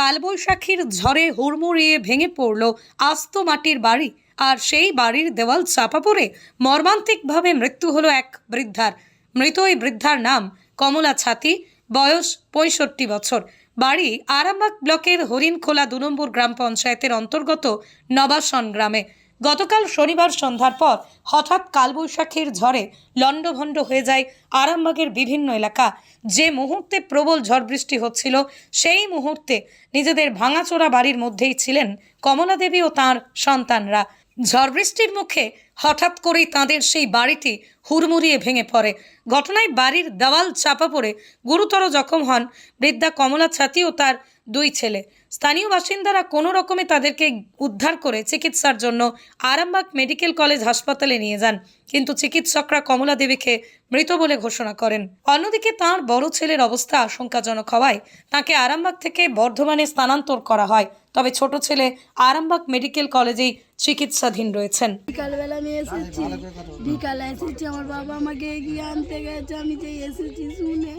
কালবৈশাখীর ঝড়ে হুড়মুড়িয়ে ভেঙে পড়ল আস্ত মাটির বাড়ি আর সেই বাড়ির দেওয়াল চাপা পড়ে মর্মান্তিকভাবে মৃত্যু হলো এক বৃদ্ধার। মৃত এই বৃদ্ধার নাম কমলা ছাতি বয়স পঁয়ষট্টি বছর। বাড়ি আরামবাগ ব্লকের হরিণখোলা দু নম্বর গ্রাম পঞ্চায়েতের অন্তর্গত নবাসন গ্রামে। গতকাল শনিবার সন্ধ্যার পর হঠাৎ কালবৈশাখীর ঝড়ে লণ্ডভণ্ড হয়ে যায় আরামবাগের বিভিন্ন এলাকা। যে মুহূর্তে প্রবল ঝড় বৃষ্টি হচ্ছিল, সেই মুহূর্তে নিজেদের ভাঙাচোরা বাড়ির মধ্যেই ছিলেন কমলা দেবী ও তাঁর সন্তানরা। ঝড় বৃষ্টির মুখে হঠাৎ করেই তাঁদের সেই বাড়িটি হুড়মুড়িয়ে ভেঙে পড়ে। ঘটনায় বাড়ির দেওয়াল চাপা পড়ে গুরুতর জখম হন বৃদ্ধা কমলা ছাতি ও তার দুই ছেলে। স্থানীয় বাসিন্দারা কোনো রকমে তাদেরকে উদ্ধার করে চিকিৎসার জন্য আরামবাগ মেডিকেল কলেজ হাসপাতালে নিয়ে যান, কিন্তু চিকিৎসকরা কমলা দেবীকে মৃত বলে ঘোষণা করেন। অন্যদিকে তার বড় ছেলের অবস্থা আশঙ্কাজনক হওয়ায় তাকে আরামবাগ থেকে বর্ধমানে স্থানান্তর করা হয়। তবে ছোট ছেলে আরামবাগ মেডিকেল কলেজেই চিকিৎসাধীন রয়েছেন। বিকালবেলা আমি এসেছি। বিকালে এসেছি, আমার বাবা আমাকে এগিয়ে আনতে গেছে, আমি যে এসেছি শুনে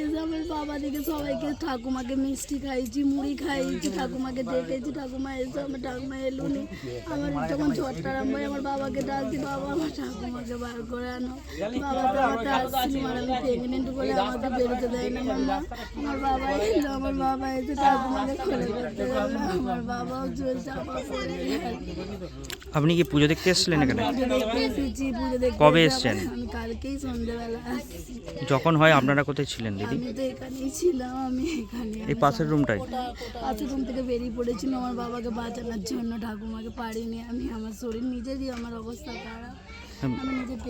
এসে আমার বাবা দিকে সবাইকে, ঠাকুমাকে মিষ্টি খাইছি মুড়ি খাইছি ঠাকুমাকে ডেকেছি, ঠাকুমা এসে আমার ঠাকুমা এলুনি আমার যখন ঝড়টা আরম্ভ আমার বাবাকে ডাকছি বাবা আমার ঠাকুমাকে বার করে আনো। বাবা তো আমাকে আসছিল আর আমি প্রেগনেন্ট বলে আমাকে বেরোতে দেয় না, মাম্মা। আমার বাবা এলো, আমার বাবা এসে ঠাকুমাকে খুলে করতে আমার বাবাও চাপা আপনি কি পুজো দেখতে এসেছিলেন এখানে? কবে এসছেন? যখন হয় আপনারা কোথায় ছিলেন, দিদি? আমি তো এখানেই ছিলাম আমি এখানে এই পাশের রুমটাই পাশের রুম থেকে বেরিয়ে পড়েছিল, আমার বাবাকে বাঁচানোর জন্য, ঠাকুমাকে পারিনি আমি আমার শরীর নিজেরই আমার অবস্থা খারাপ।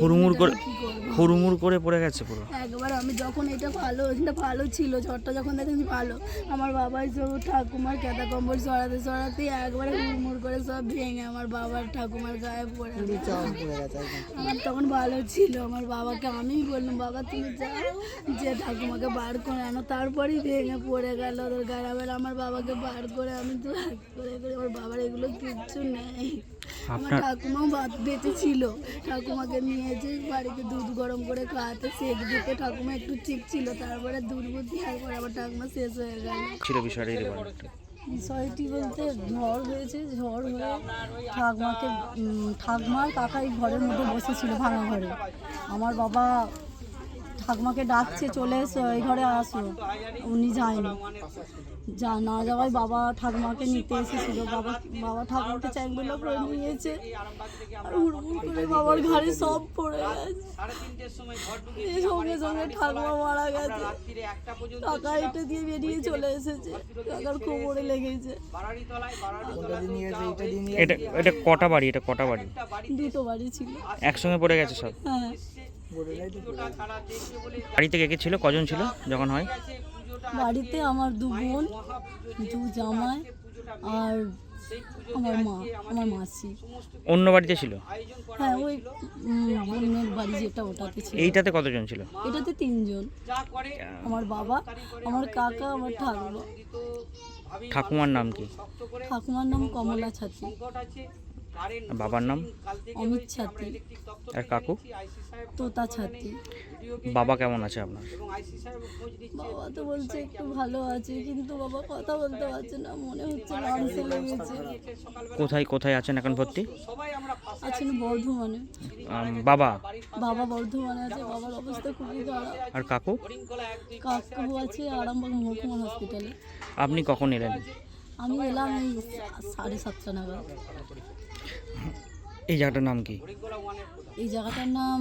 হুড়মুড় করে কি করব? হুড়মুড় করে পড়ে গেছে পুরো। একবার আমি যখন এটা ভালো এটা ভালো ছিল ঝড়টা যখন দেখেছি ভালো আমার বাবা সব ঠাকুমার কেতা কম্বল সরাতে সরাতে একবারে হুড়মুড় করে সব ভেঙে আমার বাবার ঠাকুমার গায়ে পড়ে গেছে। আমার তখন ভালো ছিল আমার বাবাকে আমিই বললাম বাবা তুমি যাও যে ঠাকুমাকে বার করে আনো। তারপরেই ভেঙে পড়ে গেল ওদের গায়ে। আবার আমার বাবাকে বার করে আমি তো করে করে আমার বাবার এগুলো কিচ্ছু নেই। আপনার ঠাকুমাও বাদ- বেঁচে ছিল। ঠাকুমাকে নিয়ে যে বাড়িতে দুধ গরম করে খাওয়াতে সেক দিতে ঠাকুমা একটু ঠিক ছিল তারপরে দুধ বুদ্ধি তারপরে আবার ঠাকুমা শেষ হয়ে গেল। ছিল বিষয়টা। বিষয়টি বলতে ঝড় হয়েছে ঝড় হয়ে ঠাকমাকে ঠাকমার কাকাই ঘরের মধ্যে বসেছিল ভাঙা ঘরে। আমার বাবা ঠাকমাকে ডাকছে চলে এসো এই ঘরে আসো। উনি যায়নি। যা না যাওয়ায় বাবা ঠাকুমাকে নিতে এসেছিল। বাবা বাবা ঠাকুমাকে চ্যাংগুলো করে নিয়েছে। আর হুড়মুড় করে বাবার ঘরে সব পড়ে গেছে। সঙ্গে সঙ্গে ঠাকুমা মারা গেছে। টাকা এটা দিয়ে বেরিয়ে চলে এসেছে। কাকার কোমরে লেগেছে। এটা এটা কটা বাড়ি? এটা কটা বাড়ি? দুটো বাড়ি ছিল। একসঙ্গে পড়ে গেছে সব? হ্যাঁ। বাড়িতে কে কে ছিল? কজন ছিল যখন হয়? বাড়িতে আমার দু বোন দু জামাই আর আমার মা আমার মাসি। অন্য বাড়িতে ছিল? হ্যাঁ ওই বোনের বাড়ি যেটা ওটাতে ছিল। এইটাতে কতজন ছিল? এটাতে তিনজন। আমার বাবা আমার কাকা আমার ঠাকুমা ঠাকুমার নাম কি? ঠাকুমার নাম কমলা ছাত্রী বাবার নাম? অমিত ছাত্রী। আর কাকু? তোতা ছাত্রী। বাবা কেমন আছে আপনার? বাবা তো বলছে একটু ভালো আছে কিন্তু বাবা কথা বলতে পারছে না মনে হচ্ছে লামসে লেগেছে কোথায় কোথায় আছেন এখন ভর্তি? আছেন বর্ধমানে। বাবা। বাবা বর্ধমানে আছে বাবার অবস্থা খুবই খারাপ। আর কাকু? কাকু আছে আরামবাগ মহকুমা হসপিটালে আপনি কখন এলেন? আমি এলাম এই সাড়ে সাতটা নাগাদ। এই জায়গাটার নাম কি? এই জায়গাটার নাম